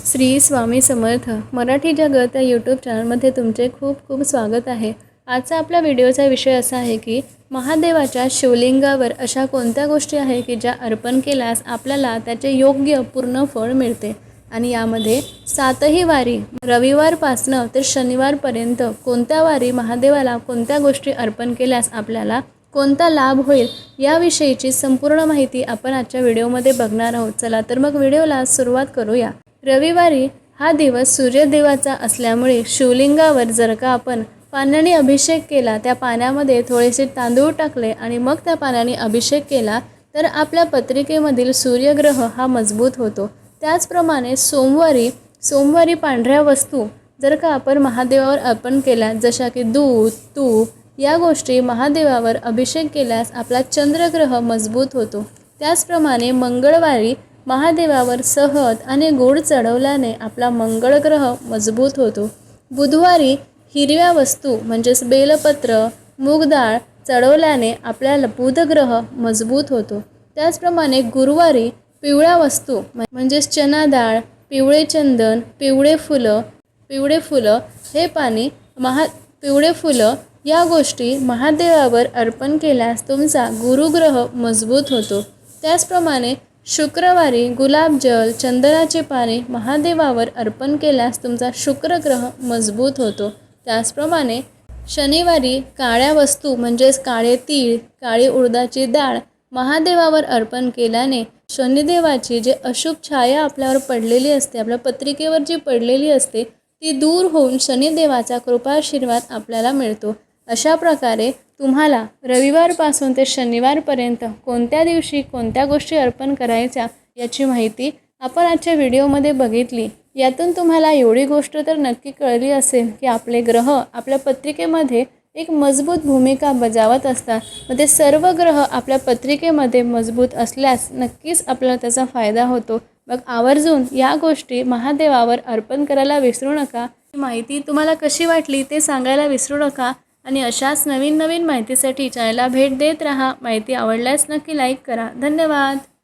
श्री स्वामी समर्थ मराठी जगत या यूट्यूब चॅनलमध्ये तुमचे खूप खूप स्वागत आहे. आजचा आपल्या व्हिडिओचा विषय असा आहे की महादेवाच्या शिवलिंगावर अशा कोणत्या गोष्टी आहे की ज्या अर्पण केल्यास आपल्याला त्याचे योग्य पूर्ण फळ मिळते? आणि यामध्ये सातही वारी रविवारपासनं ते शनिवारपर्यंत कोणत्या वारी महादेवाला कोणत्या गोष्टी अर्पण केल्यास आपल्याला कोणता लाभ होईल याविषयीची संपूर्ण माहिती आपण आजच्या व्हिडिओमध्ये बघणार आहोत. चला तर मग व्हिडिओला सुरुवात करूया. रविवारी हा दिवस सूर्यदेवाचा असल्यामुळे शिवलिंगावर जर का आपण पाण्याने अभिषेक केला त्या पाण्यामध्ये थोडेसे तांदूळ टाकले आणि मग त्या पाण्याने अभिषेक केला तर आपल्या पत्रिकेमधील सूर्यग्रह हा मजबूत होतो. त्याचप्रमाणे सोमवारी सोमवारी पांढऱ्या वस्तू जर का आपण महादेवावर अर्पण केल्या जशा की दूध तूप या गोष्टी महादेवावर अभिषेक केल्यास आपला चंद्रग्रह मजबूत होतो. त्याचप्रमाणे मंगळवारी महादेवावर सहद आणि गोड चढवल्याने आपला मंगळ ग्रह मजबूत होतो. बुधवारी हिरव्या वस्तू म्हणजेच बेलपत्र मूगडाळ चढवल्याने आपल्याला बुधग्रह मजबूत होतो. त्याचप्रमाणे गुरुवारी पिवळ्या वस्तू म्हणजेच चना डाळ पिवळे चंदन पिवळे फुलं पिवळे फुलं हे पाणी महा पिवळे फुलं या गोष्टी महादेवावर अर्पण केल्यास तुमचा गुरुग्रह मजबूत होतो. त्याचप्रमाणे शुक्रवारी गुलाबजल चंदनाचे पाने महादेवावर अर्पण केल्यास तुमचा शुक्रग्रह मजबूत होतो. त्याचप्रमाणे शनिवारी काळ्या वस्तू म्हणजेच काळे तीळ काळी उडदाची डाळ महादेवावर अर्पण केल्याने शनिदेवाची जे अशुभ छाया आपल्यावर पडलेली असते आपल्या पत्रिकेवर जी पडलेली असते ती दूर होऊन शनिदेवाचा कृपाशीर्वाद आपल्याला मिळतो. अशा प्रकारे तुम्हाला रविवारपासून ते शनिवारपर्यंत कोणत्या दिवशी कोणत्या गोष्टी अर्पण करायच्या याची माहिती आपण आजच्या व्हिडिओमध्ये बघितली. यातून तुम्हाला एवढी गोष्ट तर नक्की कळली असेल की आपले ग्रह आपल्या पत्रिकेमध्ये एक मजबूत भूमिका बजावत असतात. मग ते सर्व ग्रह आपल्या पत्रिकेमध्ये मजबूत असल्यास नक्कीच आपल्याला त्याचा फायदा होतो. मग आवर्जून या गोष्टी महादेवावर अर्पण करायला विसरू नका. ही माहिती तुम्हाला कशी वाटली ते सांगायला विसरू नका. आणि अशाच नवीन नवीन माहितीसाठी चॅनलला भेट देत राहा. माहिती आवडल्यास नक्की लाईक करा. धन्यवाद.